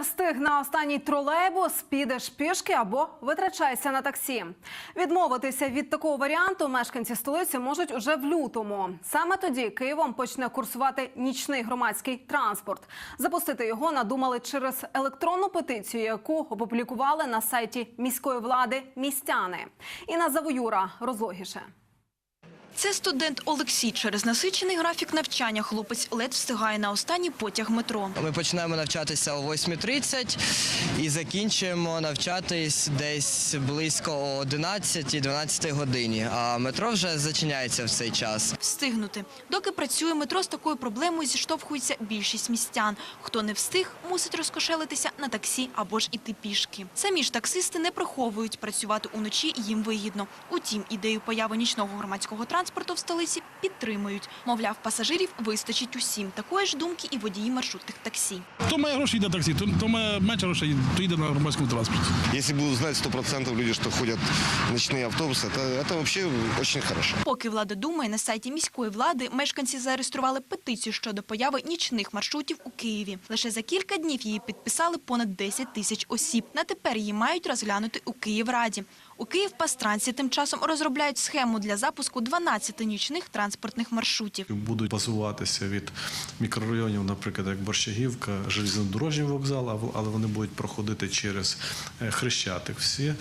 Встиг на останній тролейбус, підеш пішки або витрачайся на таксі. Відмовитися від такого варіанту мешканці столиці можуть уже в лютому. Саме тоді Києвом почне курсувати нічний громадський транспорт. Запустити його надумали через електронну петицію, яку опублікували на сайті міської влади містяни. Інна Завоюра розлогіше. Це студент Олексій. Через насичений графік навчання хлопець ледь встигає на останній потяг метро. Ми починаємо навчатися о 8.30 і закінчуємо навчатись десь близько о 11-12 годині. А метро вже зачиняється в цей час. Встигнути. Доки працює метро, з такою проблемою зіштовхується більшість містян. Хто не встиг, мусить розкошелитися на таксі або ж іти пішки. Самі ж таксисти не приховують. Працювати уночі їм вигідно. Утім, ідею появи нічного громадського транспорту в столиці підтримують. Мовляв, пасажирів вистачить усім. Такої ж думки і водії маршрутних таксі. Хто має гроші, йде таксі, то, то має менше грошей, то йде на громадському транспорті. Если будут знать 100% люди, что ходят ночные автобусы, это, это вообще очень хорошо. Поки влада думає, на сайті міської влади мешканці зареєстрували петицію щодо появи нічних маршрутів у Києві. Лише за кілька днів її підписали понад 10 тисяч осіб. На тепер її мають розглянути у Київраді. У Київпастранці тим часом розробляють схему для запуску 12 нічних транспортних маршрутів. будуть базуватися від мікрорайонів, наприклад, як Борщагівка, железнодорожній вокзал, але вони будуть проходити через е, Хрещатик всі,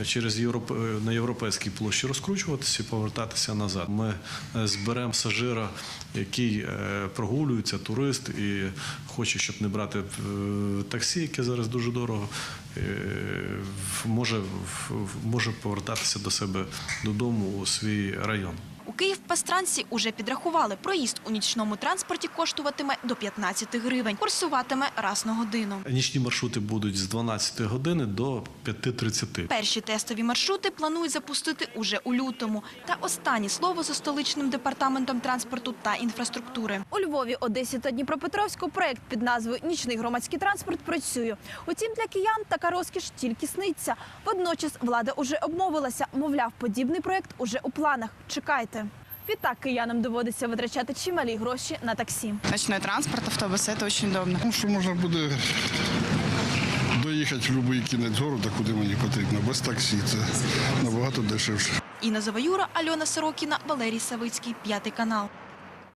е, через Європ... е, на європейській площі розкручуватися і повертатися назад. Ми зберемо пасажира, який прогулюється, турист і хоче, щоб не брати е, таксі, яке зараз дуже дорого, е, може, може повертатися до себе додому у свій район. У Київпастранці уже підрахували, проїзд у нічному транспорті коштуватиме до 15 гривень, курсуватиме раз на годину. Нічні маршрути будуть з 12 години до 5.30. Перші тестові маршрути планують запустити уже у лютому. Та останнє слово за столичним департаментом транспорту та інфраструктури. У Львові, Одесі та Дніпропетровську проект під назвою Нічний громадський транспорт працює. Утім, для киян така розкіш тільки сниться. Водночас влада уже обмовилася. Мовляв, подібний проект уже у планах. Чекайте. Відтак киянам доводиться витрачати чималі гроші на таксі. Ночний транспорт, автобуси – це дуже удобно. Ну, що можна буде доїхати в будь-який кінець города, куди мені потрібно, без таксі. Це набагато дешевше. Інна Заваюра, Альона Сорокіна, Валерій Савицький, п'ятий канал.